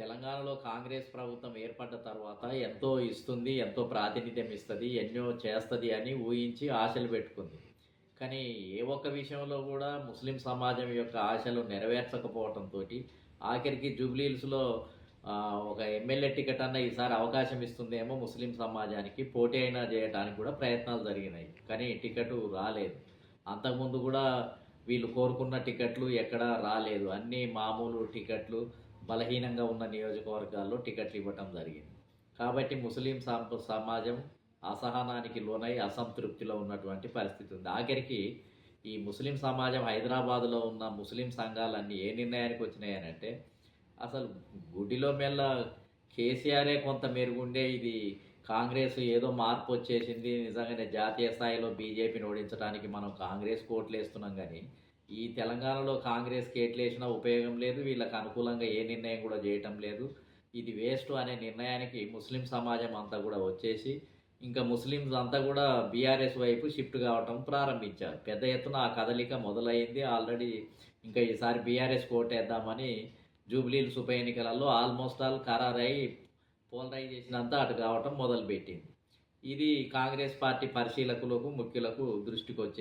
తెలంగాణలో కాంగ్రెస్ ప్రభుత్వం ఏర్పడ్డ తర్వాత ఎంతో ఇస్తుంది ఎంతో ప్రాతినిధ్యం ఇస్తుంది ఎన్నో చేస్తుంది అని ఊహించి ఆశలు పెట్టుకుంది. కానీ ఏ ఒక్క విషయంలో కూడా ముస్లిం సమాజం యొక్క ఆశలు నెరవేర్చకపోవడంతో ఆఖరికి జూబ్లీహిల్స్లో ఒక ఎమ్మెల్యే టికెట్ అన్న ఈసారి అవకాశం ఇస్తుందేమో ముస్లిం సమాజానికి పోటీ అయినా చేయడానికి కూడా ప్రయత్నాలు జరిగినాయి. కానీ టికెట్ రాలేదు. అంతకుముందు కూడా వీళ్ళు కోరుకున్న టికెట్లు ఎక్కడా రాలేదు. అన్నీ మామూలు టికెట్లు బలహీనంగా ఉన్న నియోజకవర్గాల్లో టికెట్లు ఇవ్వటం జరిగింది. కాబట్టి ముస్లిం సాంప- సమాజం అసహనానికి లోనై అసంతృప్తిలో ఉన్నటువంటి పరిస్థితి ఉంది. ఆఖరికి ఈ ముస్లిం సమాజం హైదరాబాద్లో ఉన్న ముస్లిం సంఘాలన్నీ ఏ నిర్ణయానికి వచ్చినాయనంటే అసలు గుడిలో మెల్ల కేసీఆరే కొంత మెరుగుండే ఇది కాంగ్రెస్ ఏదో మార్పు వచ్చేసింది. నిజంగానే జాతీయ స్థాయిలో బీజేపీని ఓడించడానికి మనం కాంగ్రెస్ కోట్లు వేస్తున్నాం కానీ ఈ తెలంగాణలో కాంగ్రెస్కి ఎట్లు ఉపయోగం లేదు వీళ్ళకి అనుకూలంగా ఏ నిర్ణయం కూడా చేయటం లేదు. ఇది వేస్ట్ అనే నిర్ణయానికి ముస్లిం సమాజం అంతా కూడా వచ్చేసి ఇంకా ముస్లిమ్స్ అంతా కూడా బీఆర్ఎస్ వైపు షిఫ్ట్ కావటం ప్రారంభించారు. పెద్ద ఎత్తున ఆ కదలిక మొదలైంది. ఆల్రెడీ ఇంకా ఈసారి బీఆర్ఎస్ కోటేద్దామని జూబ్లీలు ఉప ఎన్నికలలో ఆల్మోస్ట్ ఆల్ ఖరారై పోలరైజేషన్ అంతా అటు కావటం మొదలుపెట్టింది. ఇది కాంగ్రెస్ పార్టీ పరిశీలకులకు ముఖ్యులకు దృష్టికి వచ్చేది